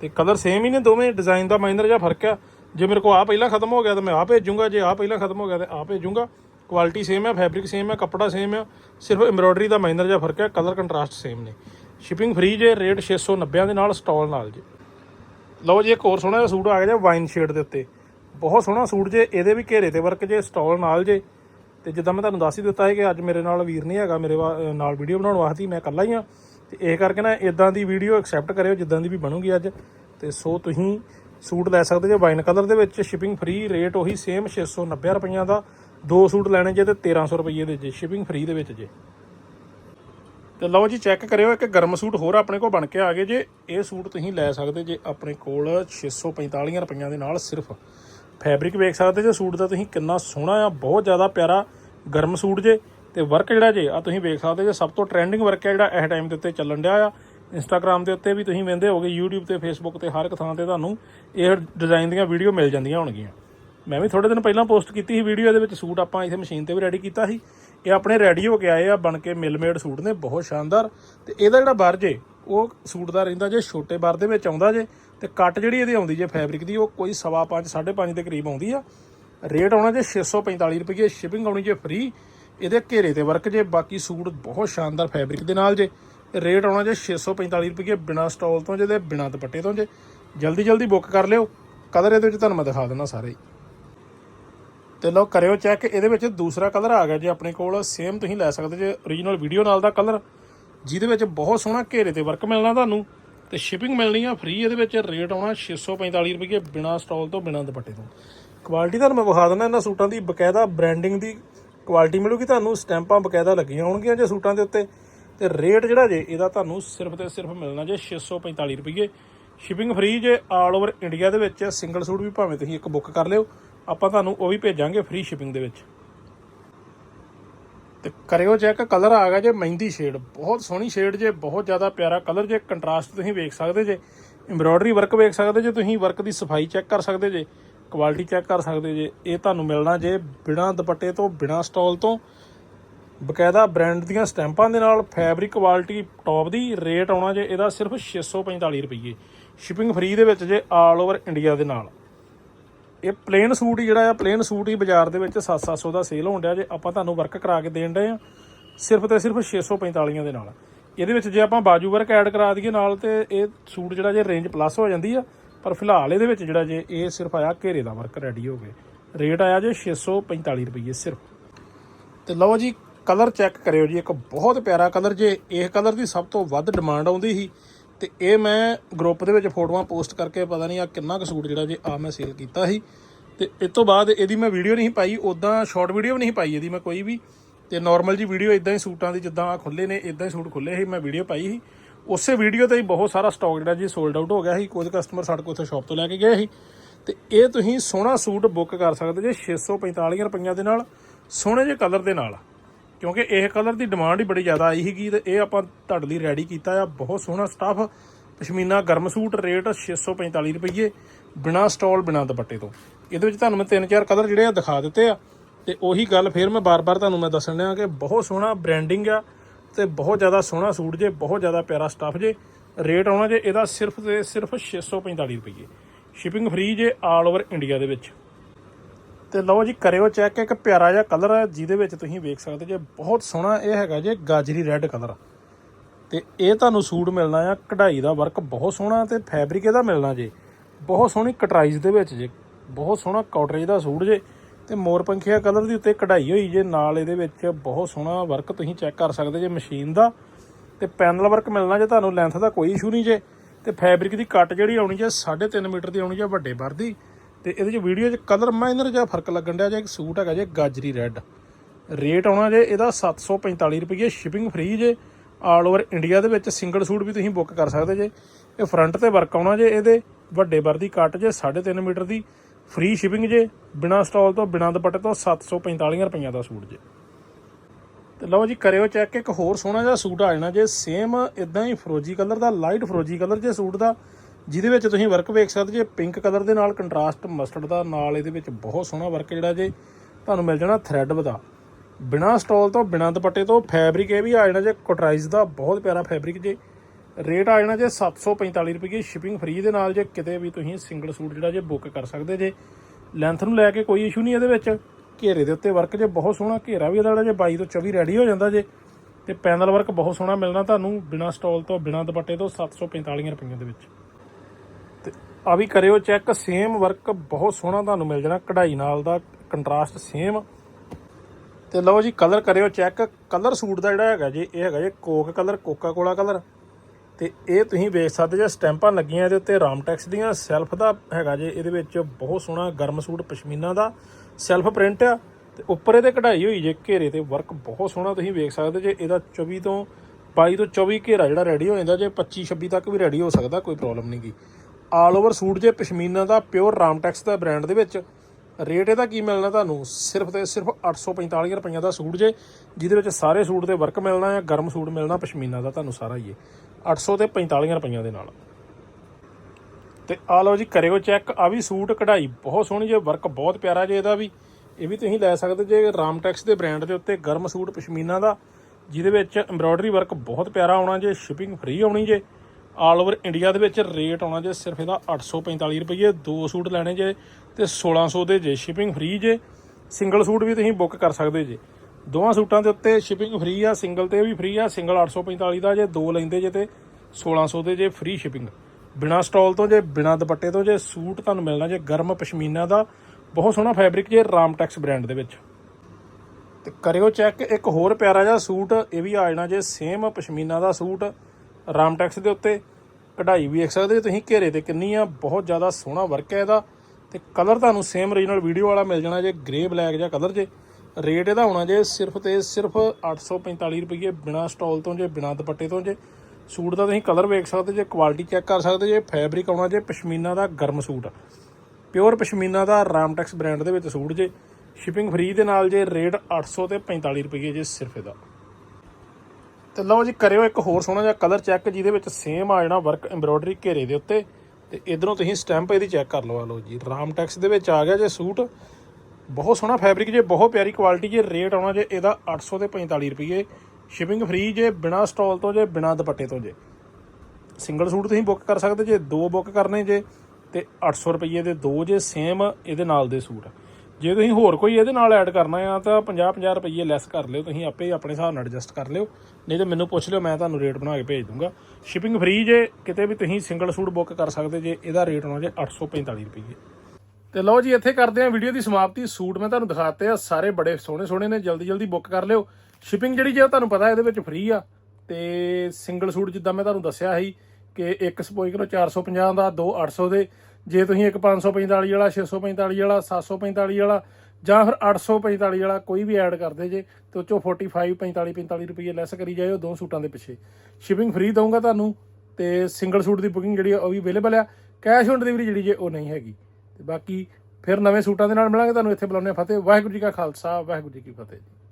ਤੇ ਕਲਰ ਸੇਮ ਹੀ ਨੇ, ਦੋਵੇਂ ਡਿਜ਼ਾਈਨ ਦਾ ਮਾਈਨਰ ਜਿਹਾ ਫ਼ਰਕ ਆ। ਜੇ ਮੇਰੇ ਕੋਲ ਆ ਪਹਿਲਾਂ ਖਤਮ ਹੋ ਗਿਆ, ਤਾਂ ਮੈਂ ਆ ਭੇਜੂੰਗਾ। ਜੇ ਆ ਪਹਿਲਾਂ ਖਤਮ ਹੋ ਗਿਆ, ਤਾਂ ਆ ਭੇਜੂੰਗਾ। ਕੁਆਲਿਟੀ ਸੇਮ ਹੈ ਫੈਬਰਿਕ ਸੇਮ ਹੈ ਕੱਪੜਾ ਸੇਮ ਹੈ ਸਿਰਫ ਐਮਬ੍ਰੋਇਡਰੀ ਦਾ ਮਾਈਨਰ ਜਿਹਾ ਫ਼ਰਕ ਹੈ ਕਲਰ ਕੰਟਰਾਸਟ ਸੇਮ ਨੇ। ਸ਼ਿਪਿੰਗ ਫ੍ਰੀ ਜੇ ਰੇਟ 690 ਦੇ ਨਾਲ ਸਟਾਲ ਨਾਲ ਜੇ। ਲਓ ਜੀ, ਇੱਕ ਹੋਰ ਸੋਹਣਾ ਜਿਹਾ ਸੂਟ ਆ ਗਿਆ ਜੇ ਵਾਈਨ ਸ਼ੇਡ ਦੇ ਉੱਤੇ। ਬਹੁਤ ਸੋਹਣਾ ਸੂਟ ਜੇ, ਇਹਦੇ ਵੀ ਘੇਰੇ ਤੇ ਵਰਕ ਜੇ ਸਟਾਲ ਨਾਲ ਜੇ। ਤੇ ਜਿੱਦਾਂ ਮੈਂ ਤੁਹਾਨੂੰ ਦੱਸ ਹੀ ਦਿੱਤਾ ਹੈ ਕਿ ਅੱਜ ਮੇਰੇ ਨਾਲ ਵੀਰ ਨਹੀਂ ਹੈਗਾ, ਮੇਰੇ ਵਾ- ਨਾਲ ਵੀਡੀਓ ਬਣਾਉਣ ਵਾਸਤੇ ਮੈਂ ਇਕੱਲਾ ਹੀ ਆ ਤੇ ਇਹ ਕਰਕੇ ਨਾ ਇਦਾਂ ਦੀ ਵੀਡੀਓ ਐਕਸੈਪਟ ਕਰਿਓ, ਜਿੱਦਾਂ ਦੀ ਵੀ ਬਣੂਗੀ ਅੱਜ। ਤੇ ਸੋ ਤੁਸੀਂ ਸੂਟ ਲੈ ਸਕਦੇ ਜੇ ਵਾਈਨ ਕਲਰ ਦੇ ਵਿੱਚ ਸ਼ਿਪਿੰਗ ਫ੍ਰੀ ਰੇਟ ਉਹੀ ਸੇਮ 690 ਰੁਪਈਆ ਦਾ। ਦੋ ਸੂਟ ਲੈਣੇ ਜੇ ਤੇ 1300 ਰੁਪਏ ਦੇ ਜੇ ਸ਼ਿਪਿੰਗ ਫ੍ਰੀ ਦੇ ਵਿੱਚ ਜੇ। ਤੇ ਲਓ ਜੀ ਚੈੱਕ ਕਰਿਓ, ਇੱਕ ਗਰਮ ਸੂਟ ਹੋਰ ਆਪਣੇ ਕੋਲ ਬਣ ਕੇ ਆ ਗਏ ਜੇ। ਇਹ ਸੂਟ ਤੁਸੀਂ ਲੈ ਸਕਦੇ ਜੇ ਆਪਣੇ ਕੋਲ 645 ਰੁਪਈਆਂ ਦੇ ਨਾਲ ਸਿਰਫ। ਫੈਬਰਿਕ ਵੇਖ ਸਕਦੇ ਜੇ ਸੂਟ ਦਾ ਤੁਸੀਂ ਕਿੰਨਾ ਸੋਹਣਾ ਆ, ਬਹੁਤ ਜ਼ਿਆਦਾ ਪਿਆਰਾ ਗਰਮ ਸੂਟ ਜੇ ਤੇ ਵਰਕ ਜਿਹੜਾ ਜੇ ਆ ਤੁਸੀਂ ਵੇਖ ਸਕਦੇ ਜੇ ਸਭ ਤੋਂ ਟ੍ਰੈਂਡਿੰਗ ਵਰਕ ਹੈ ਜਿਹੜਾ ਇਸ ਟਾਈਮ ਦੇ ਉੱਤੇ ਚੱਲਣ ਡਿਆ ਆ। ਇੰਸਟਾਗ੍ਰam ਦੇ ਉੱਤੇ ਵੀ ਤੁਸੀਂ ਵੇਂਦੇ ਹੋਗੇ YouTube ਤੇ, Facebook ਤੇ, ਹਰ ਇੱਕ ਥਾਂ ਤੇ ਤੁਹਾਨੂੰ ਇਹ ਡਿਜ਼ਾਈਨ ਦੀਆਂ ਵੀਡੀਓ ਮਿਲ ਜਾਂਦੀਆਂ ਹੋਣਗੀਆਂ। ਮੈਂ ਵੀ ਥੋੜੇ ਦਿਨ ਪਹਿਲਾਂ ਪੋਸਟ ਕੀਤੀ ਸੀ ਵੀਡੀਓ ਇਹਦੇ ਵਿੱਚ ਸੂਟ ਆਪਾਂ ਇੱਥੇ ਮਸ਼ੀਨ ਤੇ ਵੀ ਰੈਡੀ ਕੀਤਾ ਸੀ। ਇਹ ਆਪਣੇ ਰੈਡੀ ਹੋ ਕੇ ਆਏ ਆ, ਬਣ ਕੇ ਮਿਲਮੇਡ ਸੂਟ ਨੇ, ਬਹੁਤ ਸ਼ਾਨਦਾਰ। ਤੇ ਇਹਦਾ ਜਿਹੜਾ ਬਰ ਜੇ, ਉਹ ਸੂਟ ਦਾ ਰਹਿੰਦਾ ਜੇ, ਛੋਟੇ ਬਰ ਦੇ ਵਿੱਚ ਆਉਂਦਾ ਜੇ ਤੇ ਕੱਟ ਜਿਹੜੀ ਇਹਦੀ ਆਉਂਦੀ ਜੇ ਫੈਬਰਿਕ ਦੀ ਉਹ ਕੋਈ ਸਵਾ ਪੰਜ, ਸਾਢੇ ਪੰਜ ਦੇ ਕਰੀਬ ਆਉਂਦੀ ਆ। ਰੇਟ ਆਉਣਾ ਜੇ 645 ਰੁਪਏ ਸ਼ਿਪਿੰਗ ਆਉਣੀ ਜੇ ਫ੍ਰੀ ਇਹਦੇ ਘੇਰੇ ਤੇ ਵਰਕ ਜੇ ਬਾਕੀ ਸੂਟ ਬਹੁਤ ਸ਼ਾਨਦਾਰ ਫੈਬਰਿਕ ਦੇ ਨਾਲ ਜੇ। ਰੇਟ ਆਉਣਾ ਜੇ 645 ਰੁਪਏ ਬਿਨਾ ਸਟਾਲ ਤੋਂ ਜੇ ਤੇ ਬਿਨਾ ਦੁਪੱਟੇ ਤੋਂ ਜੇ। ਜਲਦੀ ਜਲਦੀ ਬੁੱਕ ਕਰ ਲਿਓ। ਕਲਰ ਇਹਦੇ ਵਿੱਚ ਤੁਹਾਨੂੰ ਮੈਂ ਦਿਖਾ ਦਿੰਦਾ ਸਾਰੇ ਤੇ ਲਓ ਕਰਿਓ ਚੈੱਕ ਇਹਦੇ ਵਿੱਚ ਦੂਸਰਾ ਕਲਰ ਆ ਗਿਆ ਜੇ ਆਪਣੇ ਕੋਲ। ਸੇਮ ਤੁਸੀਂ ਲੈ ਸਕਦੇ ਜੇ origignal ਵੀਡੀਓ ਨਾਲ ਦਾ ਕਲਰ। ਜਿਹਦੇ ਵਿੱਚ ਬਹੁਤ ਸੋਹਣਾ ਘੇਰੇ ਤੇ ਵਰਕ ਮਿਲਣਾ ਤੁਹਾਨੂੰ। ਤੇ ਸ਼ਿਪਿੰਗ ਮਿਲਣੀ ਆ ਫ੍ਰੀ ਇਹਦੇ ਵਿੱਚ ਰੇਟ ਆਉਣਾ 645 ਰੁਪਏ ਬਿਨਾ ਸਟਾਲ ਤੋਂ, ਬਿਨਾ ਦੁਪੱਟੇ ਤੋਂ। ਕੁਆਲਿਟੀ ਤੁਹਾਨੂੰ ਮੈਂ ਵਿਖਾ ਦਿੰਦਾ, ਇਹਨਾਂ ਸੂਟਾਂ ਦੀ ਬਕਾਇਦਾ ਬ੍ਰਾਂਡਿੰਗ ਦੀ ਕੁਆਲਿਟੀ ਮਿਲੂਗੀ, ਤੁਹਾਨੂੰ ਸਟੈਂਪਾਂ ਬਕਾਇਦਾ ਲੱਗੀਆਂ ਹੋਣਗੀਆਂ ਜੇ ਸੂਟਾਂ ਦੇ ਉੱਤੇ। ਤੇ ਰੇਟ ਜਿਹੜਾ ਜੇ, ਇਹਦਾ ਤੁਹਾਨੂੰ ਸਿਰਫ ਤੇ ਸਿਰਫ ਮਿਲਣਾ ਜੇ 645 ਰੁਪਏ। ਸ਼ਿਪਿੰਗ ਫ੍ਰੀ ਜੇ ਆਲ ਓਵਰ ਇੰਡੀਆ ਦੇ ਵਿੱਚ ਸਿੰਗਲ ਸੂਟ ਵੀ ਭਾਵੇਂ ਤੁਸੀਂ ਇੱਕ ਬੁੱਕ ਕਰ ਲਿਓ, ਆਪਾਂ ਤੁਹਾਨੂੰ ਉਹ ਵੀ ਭੇਜਾਂਗੇ ਫ੍ਰੀ ਸ਼ਿਪਿੰਗ ਦੇ ਵਿੱਚ। ਤੇ ਕਰਿਓ ਚੈੱਕ ਕਲਰ ਆ ਗਿਆ ਜੇ ਮਹਿੰਦੀ ਸ਼ੇਡ, ਬਹੁਤ ਸੋਹਣੀ ਸ਼ੇਡ ਜੇ, ਬਹੁਤ ਜ਼ਿਆਦਾ ਪਿਆਰਾ ਕਲਰ ਜੇ, ਕੰਟਰਾਸਟ ਤੁਸੀਂ ਵੇਖ ਸਕਦੇ ਜੇ ਐਮਬ੍ਰੋਇਡਰੀ ਵਰਕ ਵੇਖ ਸਕਦੇ ਜੇ ਤੁਸੀਂ ਵਰਕ ਦੀ ਸਫ਼ਾਈ ਚੈੱਕ ਕਰ ਸਕਦੇ ਜੇ ਕੁਆਲਿਟੀ ਚੈੱਕ ਕਰ ਸਕਦੇ ਜੇ, ਇਹ ਤੁਹਾਨੂੰ ਮਿਲਣਾ ਜੇ ਬਿਨਾ ਦੁਪੱਟੇ ਤੋਂ, ਬਿਨਾ ਸਟਾਲ ਤੋਂ। ਬਕਾਇਦਾ ਬ੍ਰਾਂਡ ਦੀਆਂ ਸਟੈਂਪਾਂ ਦੇ ਨਾਲ ਫੈਬਰਿਕ ਕੁਆਲਿਟੀ ਟੌਪ ਦੀ ਰੇਟ ਆਉਣਾ ਜੇ, ਇਹਦਾ ਸਿਰਫ 645 ਰੁਪਏ ਸ਼ਿਪਿੰਗ ਫ੍ਰੀ ਦੇ ਵਿੱਚ ਜੇ ਆਲ ਓਵਰ ਇੰਡੀਆ ਦੇ ਨਾਲ। ਇਹ ਪਲੇਨ ਸੂਟ ਹੀ ਜਿਹੜਾ ਆ ਪਲੇਨ ਸੂਟ ਹੀ ਬਾਜ਼ਾਰ ਦੇ ਵਿੱਚ 7-700 ਦਾ ਸੇਲ ਹੋਣ ਡਿਆ ਜੇ ਆਪਾਂ ਤੁਹਾਨੂੰ ਵਰਕ ਕਰਾ ਕੇ ਦੇਣ ਡਏ ਆ। ਸਿਰਫ ਤੇ ਸਿਰਫ 645 ਦੇ ਨਾਲ। ਇਹਦੇ ਵਿੱਚ ਜੇ ਆਪਾਂ ਬਾਜੂ ਵਰਕ ਐਡ ਕਰਾ ਦਈਏ ਨਾਲ ਤੇ ਇਹ ਸੂਟ ਜਿਹੜਾ ਜੇ ਰੇਂਜ ਪਲੱਸ ਹੋ ਜਾਂਦੀ ਆ, ਪਰ ਫਿਲਹਾਲ ਇਹਦੇ ਵਿੱਚ ਜਿਹੜਾ ਜੇ ਇਹ ਸਿਰਫ ਆਇਆ ਘੇਰੇ ਦਾ ਵਰਕ ਰੈਡੀ ਹੋ ਗਏ। ਰੇਟ ਆਇਆ ਜੇ 645 ਰੁਪਏ ਸਿਰਫ। ਤੇ ਲਓ ਜੀ ਕਲਰ ਚੈੱਕ ਕਰਿਓ ਜੀ, ਇੱਕ ਬਹੁਤ ਪਿਆਰਾ ਕਲਰ ਜੇ। ਇਹ ਕਲਰ ਦੀ ਸਭ ਤੋਂ ਵੱਧ ਡਿਮਾਂਡ ਆਉਂਦੀ ਸੀ। ਤੇ ਇਹ ਮੈਂ ਗਰੁੱਪ ਦੇ ਵਿੱਚ ਫੋਟੋਆਂ ਪੋਸਟ ਕਰਕੇ ਪਤਾ ਨਹੀਂ ਆ ਕਿੰਨਾ ਕੁ ਸੂਟ ਜਿਹੜਾ ਜੇ ਆ ਮੈਂ ਸੇਲ ਕੀਤਾ ਸੀ। ਤੇ ਇਸ ਤੋਂ ਬਾਅਦ ਇਹਦੀ ਮੈਂ ਵੀਡੀਓ ਨਹੀਂ ਪਾਈ ਉਦਾਂ ਸ਼ਾਰਟ ਵੀਡੀਓ ਵੀ ਨਹੀਂ ਪਾਈ ਇਹਦੀ ਮੈਂ ਕੋਈ ਵੀ। ਤੇ ਨਾਰਮਲ ਜੀ ਵੀਡੀਓ ਇਦਾਂ ਹੀ ਸੂਟਾਂ ਦੀ ਜਿੱਦਾਂ ਆ ਖੁੱਲੇ ਨੇ ਇਦਾਂ ਹੀ ਸੂਟ ਖੁੱਲੇ ਸੀ, ਮੈਂ ਵੀਡੀਓ ਪਾਈ ਸੀ। ਉਸੇ ਵੀਡੀਓ ਤੇ ਹੀ ਬਹੁਤ ਸਾਰਾ ਸਟਾਕ ਜਿਹੜਾ ਜੀ ਸੋਲਡ ਆਊਟ ਹੋ ਗਿਆ ਸੀ, ਕੁਝ ਕਸਟਮਰ ਸਾਡੇ ਕੋਲ ਉੱਥੇ ਸ਼ਾਪ ਤੋਂ ਲੈ ਕੇ ਗਏ ਸੀ। ਤੇ ਇਹ ਤੁਸੀਂ ਸੋਹਣਾ ਸੂਟ ਬੁੱਕ ਕਰ ਸਕਦੇ ਜੇ 645 ਰੁਪਈਆਂ ਦੇ ਨਾਲ, ਸੋਹਣੇ ਜਿਹੇ ਕਲਰ ਦੇ ਨਾਲ। ਕਿਉਂਕਿ ਇਹ ਕਲਰ ਦੀ ਡਿਮਾਂਡ ਹੀ ਬੜੀ ਜ਼ਿਆਦਾ ਆਈ ਸੀਗੀ ਤੇ ਇਹ ਆਪਾਂ ਤੁਹਾਡੇ ਲਈ ਰੈਡੀ ਕੀਤਾ ਆ। ਬਹੁਤ ਸੋਹਣਾ ਸਟਾਫ ਪਸ਼ਮੀਨਾ ਗਰਮ ਸੂਟ ਰੇਟ 645 ਰੁਪਏ ਬਿਨਾ ਸਟਾਲ ਬਿਨਾ ਦੁਪੱਟੇ ਤੋਂ। ਇਹਦੇ ਵਿੱਚ ਤੁਹਾਨੂੰ ਮੈਂ ਤਿੰਨ ਚਾਰ ਕਲਰ ਜਿਹੜੇ ਆ ਦਿਖਾ ਦਿੱਤੇ ਆ। ਤੇ ਉਹੀ ਗੱਲ ਫਿਰ ਮੈਂ ਬਾਰ-ਬਾਰ ਤੁਹਾਨੂੰ ਮੈਂ ਦੱਸਣ ਡਿਆ ਕਿ ਬਹੁਤ ਸੋਹਣਾ ਬ੍ਰਾਂਡਿੰਗ ਆ ਤੇ ਬਹੁਤ ਜ਼ਿਆਦਾ ਸੋਹਣਾ ਸੂਟ ਜੇ, ਬਹੁਤ ਜ਼ਿਆਦਾ ਪਿਆਰਾ ਸਟਾਫ ਜੇ। ਰੇਟ ਆਉਣਾ ਜੇ ਇਹਦਾ ਸਿਰਫ ਤੇ ਸਿਰਫ 645 ਰੁਪਏ ਸ਼ਿਪਿੰਗ ਫ੍ਰੀ ਜੇ ਆਲ ਓਵਰ ਇੰਡੀਆ ਦੇ ਵਿੱਚ। ਤੇ ਲਓ ਜੀ, ਕਰਿਓ ਚੈੱਕ ਇੱਕ ਪਿਆਰਾ ਜਿਹਾ ਕਲਰ ਹੈ ਜਿਹਦੇ ਵਿੱਚ ਤੁਸੀਂ ਵੇਖ ਸਕਦੇ ਜੇ। ਬਹੁਤ ਸੋਹਣਾ ਇਹ ਹੈਗਾ ਜੇ ਗਾਜਰੀ ਰੈੱਡ ਕਲਰ ਤੇ ਇਹ ਤੁਹਾਨੂੰ ਸੂਟ ਮਿਲਣਾ ਆ, ਕਢਾਈ ਦਾ ਵਰਕ ਬਹੁਤ ਸੋਹਣਾ ਤੇ ਫੈਬਰਿਕ ਇਹਦਾ ਮਿਲਣਾ ਜੇ। ਬਹੁਤ ਸੋਹਣੀ ਕਟਰਾਈਜ਼ ਦੇ ਵਿੱਚ ਜੇ। ਬਹੁਤ ਸੋਹਣਾ ਕਾਟਰੇਜ ਦਾ ਸੂਟ ਜੇ। ਤੇ ਮੋਰ ਪੰਖੀਆ ਕਲਰ ਦੀ ਉੱਤੇ ਕਢਾਈ ਹੋਈ ਜੇ, ਨਾਲ ਇਹਦੇ ਵਿੱਚ ਬਹੁਤ ਸੋਹਣਾ ਵਰਕ ਤੁਸੀਂ ਚੈੱਕ ਕਰ ਸਕਦੇ ਜੇ ਮਸ਼ੀਨ ਦਾ। ਤੇ ਪੈਨਲ ਵਰਕ ਮਿਲਣਾ ਜੇ ਤੁਹਾਨੂੰ ਲੈਂਥ ਦਾ ਕੋਈ ਇਸ਼ੂ ਨਹੀਂ ਜੇ। ਤੇ ਫੈਬਰਿਕ ਦੀ ਕੱਟ ਜਿਹੜੀ ਆਉਣੀ ਜੇ 3.5 ਮੀਟਰ ਦੀ ਆਉਣੀ ਜੇ, ਵੱਡੇ ਬਰ ਦੀ। ਤੇ ਇਹਦੇ ਚ ਵੀਡੀਓ 'ਚ ਕਲਰ ਮਾਈਨਰ ਜਿਹਾ ਫ਼ਰਕ ਲੱਗਣ ਡਿਆ, ਜੇ ਇੱਕ ਸੂਟ ਹੈਗਾ, ਜੇ ਗਾਜਰੀ ਰੈੱਡ ਰੇਟ ਆਉਣਾ ਜੇ ਇਹਦਾ 745 ਰੁਪਏ ਸ਼ਿਪਿੰਗ ਫ੍ਰੀ ਜੇ ਆਲ ਓਵਰ ਇੰਡੀਆ ਦੇ ਵਿੱਚ ਸਿੰਗਲ ਸੂਟ ਵੀ ਤੁਸੀਂ ਬੁੱਕ ਕਰ ਸਕਦੇ ਜੇ। ਇਹ ਫਰੰਟ ਤੇ ਵਰਕ ਆਉਣਾ ਜੇ ਇਹਦੇ, ਵੱਡੇ ਬਰ ਦੀ ਕੱਟ ਜੇ 3.5 ਮੀਟਰ ਦੀ ਫ੍ਰੀ ਸ਼ਿਪਿੰਗ ਜੇ, ਬਿਨਾ ਸਟਾਲ ਤੋਂ, ਬਿਨਾ ਦੁਪੱਟੇ ਤੋਂ 745 ਰੁਪਈਆ ਦਾ ਸੂਟ ਜੇ। ਤੇ ਲਓ ਜੀ, ਕਰਿਓ ਚੈੱਕ ਇੱਕ ਹੋਰ ਸੋਹਣਾ ਜਿਹਾ ਸੂਟ ਆ ਜਾਣਾ ਜੇ ਸੇਮ ਇਦਾਂ ਹੀ ਫਰੋਜੀ ਕਲਰ ਦਾ ਲਾਈਟ ਫਰੋਜੀ ਕਲਰ ਜੇ ਸੂਟ ਦਾ। ਜਿਹਦੇ ਵਿੱਚ ਤੁਸੀਂ ਵਰਕ ਵੇਖ ਸਕਦੇ ਜੇ ਪਿੰਕ ਕਲਰ ਦੇ ਨਾਲ ਕੰਟਰਾਸਟ ਮਸਟਰਡ ਦਾ, ਨਾਲ ਇਹਦੇ ਵਿੱਚ ਬਹੁਤ ਸੋਹਣਾ ਵਰਕ ਜਿਹੜਾ ਜੇ, ਤੁਹਾਨੂੰ ਮਿਲ ਜਾਣਾ ਥ੍ਰੈਡ ਦਾ। ਬਿਨਾ ਸਟਾਲ ਤੋਂ, ਬਿਨਾ ਦੁਪੱਟੇ ਤੋਂ ਫੈਬਰਿਕ ਇਹ ਵੀ ਆ ਜਾਣਾ ਜੇ ਕੋਟਰਾਈਜ਼ ਦਾ, ਬਹੁਤ ਪਿਆਰਾ ਫੈਬਰਿਕ ਜੇ। ਰੇਟ ਆ ਜਾਣਾ ਜੇ 745 ਰੁਪਏ ਸ਼ਿਪਿੰਗ ਫ੍ਰੀ ਦੇ ਨਾਲ ਜੇ, ਕਿਤੇ ਵੀ ਤੁਸੀਂ ਸਿੰਗਲ ਸੂਟ ਜਿਹੜਾ ਜੇ ਬੁੱਕ ਕਰ ਸਕਦੇ ਜੇ। ਲੈਂਥ ਨੂੰ ਲੈ ਕੇ ਕੋਈ ਇਸ਼ੂ ਨਹੀਂ ਇਹਦੇ ਵਿੱਚ। ਘੇਰੇ ਦੇ ਉੱਤੇ ਵਰਕ ਜੇ, ਬਹੁਤ ਸੋਹਣਾ ਘੇਰਾ ਵੀ ਇਹਦਾ ਜਿਹੜਾ ਜੇ 22 ਤੋਂ 24 ਰੈਡੀ ਹੋ ਜਾਂਦਾ ਜੇ। ਤੇ ਪੈਨਲ ਵਰਕ ਬਹੁਤ ਸੋਹਣਾ ਮਿਲਣਾ ਤੁਹਾਨੂੰ, ਬਿਨਾ ਸਟਾਲ ਤੋਂ, ਬਿਨਾ ਦੁਪੱਟੇ ਤੋਂ 745 ਰੁਪਏ ਦੇ ਵਿੱਚ। ਆ ਵੀ ਕਰਿਓ ਚੈੱਕ ਸੇਮ ਵਰਕ ਬਹੁਤ ਸੋਹਣਾ ਤੁਹਾਨੂੰ ਮਿਲ ਜਾਣਾ, ਕਢਾਈ ਨਾਲ ਦਾ ਕੰਟਰਾਸਟ ਸੇਮ ਤੇ ਲਓ ਜੀ ਕਲਰ ਕਰਿਓ ਚੈੱਕ ਕਲਰ ਸੂਟ ਦਾ ਜਿਹੜਾ ਹੈਗਾ ਜੀ, ਇਹ ਹੈਗਾ ਜੀ coke colour Coca Cola colour ਤੇ ਇਹ ਤੁਸੀਂ ਵੇਖ ਸਕਦੇ ਜੇ ਸਟੈਂਪਾਂ ਲੱਗੀਆਂ ਇਹਦੇ ਉੱਤੇ ਰਾਮਟੈਕਸ ਦੀਆਂ ਸੈਲਫ ਦਾ ਹੈਗਾ ਜੇ, ਇਹਦੇ ਵਿੱਚ ਬਹੁਤ ਸੋਹਣਾ ਗਰਮ ਸੂਟ ਪਸ਼ਮੀਨਾ ਦਾ ਸੈਲਫ ਪ੍ਰਿੰਟ ਆ। ਤੇ ਉੱਪਰ ਇਹਦੇ ਕਢਾਈ ਹੋਈ ਜੇ, ਘੇਰੇ ਤੇ ਵਰਕ ਬਹੁਤ ਸੋਹਣਾ ਤੁਸੀਂ ਵੇਖ ਸਕਦੇ ਜੇ, ਇਹਦਾ 24 ਤੋਂ 22 ਤੋਂ 24 ਘੇਰਾ ਜਿਹੜਾ ਰੈਡੀ ਹੋ ਜਾਂਦਾ ਜੇ 25 26 ਤੱਕ ਵੀ ਰੈਡੀ ਹੋ ਸਕਦਾ, ਕੋਈ ਪ੍ਰੋਬਲਮ ਨਹੀਂ ਗੀ ਆਲ ਓਵਰ ਸੂਟ ਜੇ ਪਸ਼ਮੀਨਾ ਦਾ ਪਿਓਰ ਰਾਮਟੈਕਸ ਦਾ ਬ੍ਰਾਂਡ ਦੇ ਵਿੱਚ, ਰੇਟ ਇਹਦਾ ਕੀ ਮਿਲਣਾ ਤੁਹਾਨੂੰ? ਸਿਰਫ ਤੇ ਸਿਰਫ 845 ਰੁਪਈਆ ਦਾ ਸੂਟ ਜੇ, ਜਿਹਦੇ ਵਿੱਚ ਸਾਰੇ ਸੂਟ ਦੇ ਵਰਕ ਮਿਲਣਾ ਹੈ ਗਰਮ ਸੂਟ ਮਿਲਣਾ ਪਸ਼ਮੀਨਾ ਦਾ ਤੁਹਾਨੂੰ ਸਾਰਾ ਹੀ ਇਹ 800 ਤੇ 45 ਰੁਪਈਆ ਦੇ ਨਾਲ। ਤੇ ਆ ਲਓ ਜੀ, ਕਰਿਓ ਚੈੱਕ। ਆ ਵੀ ਸੂਟ ਕਢਾਈ ਬਹੁਤ ਸੋਹਣੀ ਜੇ, ਵਰਕ ਬਹੁਤ ਪਿਆਰਾ ਜੇ ਇਹਦਾ ਵੀ। ਇਹ ਵੀ ਤੁਸੀਂ ਲੈ ਸਕਦੇ ਜੇ ਰਾਮਟੈਕਸ ਦੇ ਬ੍ਰਾਂਡ ਦੇ ਉੱਤੇ ਗਰਮ ਸੂਟ ਪਸ਼ਮੀਨਾ ਦਾ, ਜਿਹਦੇ ਵਿੱਚ ਐਮਬ੍ਰੋਇਡਰੀ ਵਰਕ ਬਹੁਤ ਪਿਆਰਾ ਆਉਣਾ ਜੇ ਸ਼ਿਪਿੰਗ ਫ੍ਰੀ ਆਉਣੀ ਜੇ। ਆਲ ਓਵਰ ਇੰਡੀਆ ਦੇ ਵਿੱਚ ਰੇਟ ਆਉਣਾ ਜੇ ਸਿਰਫ ਇਹਦਾ 845 ਰੁਪਏ ਦੋ ਸੂਟ ਲੈਣੇ ਜੇ ਤੇ 1600 ਦੇ ਜੇ ਸ਼ਿਪਿੰਗ ਫ੍ਰੀ ਜੇ। ਸਿੰਗਲ ਸੂਟ ਵੀ ਤੁਸੀਂ ਬੁੱਕ ਕਰ ਸਕਦੇ ਜੇ। ਦੋਵਾਂ ਸੂਟਾਂ ਦੇ ਉੱਤੇ ਸ਼ਿਪਿੰਗ ਫ੍ਰੀ ਆ ਸਿੰਗਲ ਤੇ ਵੀ ਫ੍ਰੀ ਆ ਸਿੰਗਲ 845 ਦਾ ਜੇ, ਦੋ ਲੈਂਦੇ ਜੇ ਤੇ 1600 ਦੇ ਜੇ ਫ੍ਰੀ ਸ਼ਿਪਿੰਗ ਬਿਨਾ ਸਟਾਲ ਤੋਂ ਜੇ, ਬਿਨਾ ਦੁਪੱਟੇ ਤੋਂ ਜੇ ਸੂਟ ਤੁਹਾਨੂੰ ਮਿਲਣਾ ਜੇ ਗਰਮ ਪਸ਼ਮੀਨਾ ਦਾ, ਬਹੁਤ ਸੋਹਣਾ ਫੈਬਰਿਕ ਜੇ ਰਾਮਟੈਕਸ ਬ੍ਰਾਂਡ ਦੇ ਵਿੱਚ। ਤੇ ਕਰਿਓ ਚੈੱਕ ਇੱਕ ਹੋਰ ਪਿਆਰਾ ਜਿਹਾ ਸੂਟ, ਇਹ ਵੀ ਆ ਜਾਣਾ ਜੇ ਸੇਮ ਪਸ਼ਮੀਨਾ ਦਾ ਸੂਟ। ਰਾਮਟੈਕਸ ਦੇ ਉੱਤੇ ਕਢਾਈ ਵੀ ਵੇਖ ਸਕਦੇ ਜੇ ਤੁਸੀਂ ਘੇਰੇ ਤੇ ਕਿੰਨੀ ਆ, ਬਹੁਤ ਜ਼ਿਆਦਾ ਸੋਹਣਾ ਵਰਕ ਹੈ ਇਹਦਾ। ਤੇ ਕਲਰ ਤੁਹਾਨੂੰ ਸੇਮ ਓਰੀਜਨਲ ਵੀਡੀਓ ਵਾਲਾ ਮਿਲ ਜਾਣਾ ਜੇ ਗ੍ਰੇ ਬਲੈਕ ਜਾਂ ਕਲਰ ਜੇ। ਰੇਟ ਇਹਦਾ ਹੋਣਾ ਜੇ ਸਿਰਫ ਤੇ ਸਿਰਫ 845 ਰੁਪਏ ਬਿਨਾ ਸਟਾਲ ਤੋਂ ਜੇ, ਬਿਨਾ ਦੁਪੱਟੇ ਤੋਂ ਜੇ। ਸੂਟ ਦਾ ਤੁਸੀਂ ਕਲਰ ਵੇਖ ਸਕਦੇ ਜੇ ਕੁਆਲਿਟੀ ਚੈੱਕ ਕਰ ਸਕਦੇ ਜੇ ਫੈਬਰਿਕ ਆਉਣਾ ਜੇ, ਪਸ਼ਮੀਨਾ ਦਾ ਗਰਮ ਸੂਟ। ਪਿਓਰ ਪਸ਼ਮੀਨਾ ਦਾ ਰਾਮਟੈਕਸ ਬ੍ਰਾਂਡ ਦੇ ਵਿੱਚ ਸੂਟ ਜੇ। ਸ਼ਿਪਿੰਗ ਫ੍ਰੀ ਦੇ ਨਾਲ ਜੇ ਰੇਟ 800 ਤੇ 45 ਰੁਪਏ ਜੇ ਸਿਰਫ ਇਹਦਾ। ਤੇ ਲਓ ਜੀ, ਕਰਿਓ ਇੱਕ ਹੋਰ ਸੋਹਣਾ ਜਿਹਾ ਕਲਰ ਚੈੱਕ ਜਿਹਦੇ ਵਿੱਚ ਸੇਮ ਆ ਜਾਣਾ ਵਰਕ ਐਮਬ੍ਰੋਇਡਰੀ ਘੇਰੇ ਦੇ ਉੱਤੇ। ਤੇ ਇਧਰੋਂ ਤੁਸੀਂ ਸਟੈਂਪ ਇਹਦੀ ਚੈੱਕ ਕਰ ਲਓ ਆ ਲਓ ਜੀ। ਰਾਮ ਟੈਕਸ ਦੇ ਵਿੱਚ ਆ ਗਿਆ ਜੇ ਸੂਟ। ਬਹੁਤ ਸੋਹਣਾ ਫੈਬਰਿਕ ਜੇ, ਬਹੁਤ ਪਿਆਰੀ ਕੁਆਲਿਟੀ ਜੇ ਰੇਟ ਆਉਣਾ ਜੇ, ਇਹਦਾ 800 ਤੇ 45 ਰੁਪਏ ਸ਼ਿਪਿੰਗ ਫ੍ਰੀ ਜੇ, ਬਿਨਾ ਸਟਾਲ ਤੋਂ ਜੇ, ਬਿਨਾ ਦੁਪੱਟੇ ਤੋਂ ਜੇ। ਸਿੰਗਲ ਸੂਟ ਤੁਸੀਂ ਬੁੱਕ ਕਰ ਸਕਦੇ ਜੇ, ਦੋ ਬੁੱਕ ਕਰਨੇ ਜੇ, ਤੇ 800 ਰੁਪਏ ਦੇ ਦੋ ਜੇ ਸੇਮ ਇਹਦੇ ਨਾਲ ਦੇ ਸੂਟ। ਜੇ ਤੁਸੀਂ ਹੋਰ ਕੋਈ ਇਹਦੇ ਨਾਲ ਐਡ ਕਰਨਾ ਆ ਤਾਂ 50 50 ਰੁਪਏ ਲੈਸ ਕਰ ਲਿਓ, ਤੁਸੀਂ ਆਪੇ ਹੀ ਆਪਣੇ ਹਿਸਾਬ ਨਾਲ ਐਡਜਸਟ ਕਰ ਲਿਓ। ਨਹੀਂ ਤਾਂ ਮੈਨੂੰ ਪੁੱਛ ਲਿਓ, ਮੈਂ ਤੁਹਾਨੂੰ ਰੇਟ ਬਣਾ ਕੇ ਭੇਜ ਦੂੰਗਾ। ਸ਼ਿਪਿੰਗ ਫ੍ਰੀ ਜੇ ਕਿਤੇ ਵੀ ਤੁਸੀਂ ਸਿੰਗਲ ਸੂਟ ਬੁੱਕ ਕਰ ਸਕਦੇ ਜੇ, ਇਹਦਾ ਰੇਟ ਹੋਣਾ ਜੇ 845 ਰੁਪਏ ਤੇ ਲਓ ਜੀ, ਇੱਥੇ ਕਰਦੇ ਆ ਵੀਡੀਓ ਦੀ ਸਮਾਪਤੀ। ਸੂਟ ਮੈਂ ਤੁਹਾਨੂੰ ਦਿਖਾਤੇ ਆ, ਸਾਰੇ ਬੜੇ ਸੋਹਣੇ ਸੋਹਣੇ ਨੇ ਜਲਦੀ ਜਲਦੀ ਬੁੱਕ ਕਰ ਲਿਓ। ਸ਼ਿਪਿੰਗ ਜਿਹੜੀ ਜੇ ਉਹ ਤੁਹਾਨੂੰ ਪਤਾ ਇਹਦੇ ਵਿੱਚ ਫ੍ਰੀ ਆ। ਤੇ ਸਿੰਗਲ ਸੂਟ ਜਿੱਦਾਂ ਮੈਂ ਤੁਹਾਨੂੰ ਦੱਸਿਆ ਸੀ ਕਿ ਇੱਕ ਸਪੋਈ ਕਰੋ 450 ਦਾ, ਦੋ 800 ਦੇ। ਜੇ ਤੁਸੀਂ ਇੱਕ 545 ਵਾਲਾ 645 ਵਾਲਾ 745 ਵਾਲਾ ਜਾਂ ਫਿਰ 845 ਵਾਲਾ ਕੋਈ ਵੀ ਐਡ ਕਰਦੇ ਜੇ, ਤੇ ਉਹ ਚੋਂ 45 45 45 ਰੁਪਏ ਲੈਸ ਕਰੀ ਜਾਇਓ ਦੋ ਸੂਟਾਂ ਦੇ ਪਿੱਛੇ। ਸ਼ਿਪਿੰਗ ਫ੍ਰੀ ਦਊਂਗਾ ਤੁਹਾਨੂੰ ਤੇ ਸਿੰਗਲ ਸੂਟ ਦੀ ਬੁਕਿੰਗ ਜਿਹੜੀ ਆ ਉਹ ਵੀ ਅਵੇਲੇਬਲ ਆ। ਕੈਸ਼ ਔਨ ਡਿਲੀਵਰੀ ਜਿਹੜੀ ਜੇ ਉਹ ਨਹੀਂ ਹੈਗੀ। ਤੇ ਬਾਕੀ ਫਿਰ ਨਵੇਂ ਸੂਟਾਂ ਦੇ ਨਾਲ ਮਿਲਾਂਗੇ ਤੁਹਾਨੂੰ ਇੱਥੇ ਬੁਲਾਉਂਦੇ ਆ ਫਤਿਹ, ਵਾਹਿਗੁਰੂ ਜੀ ਕਾ ਖਾਲਸਾ, ਵਾਹਿਗੁਰੂ ਜੀ ਕੀ ਫਤਿਹ।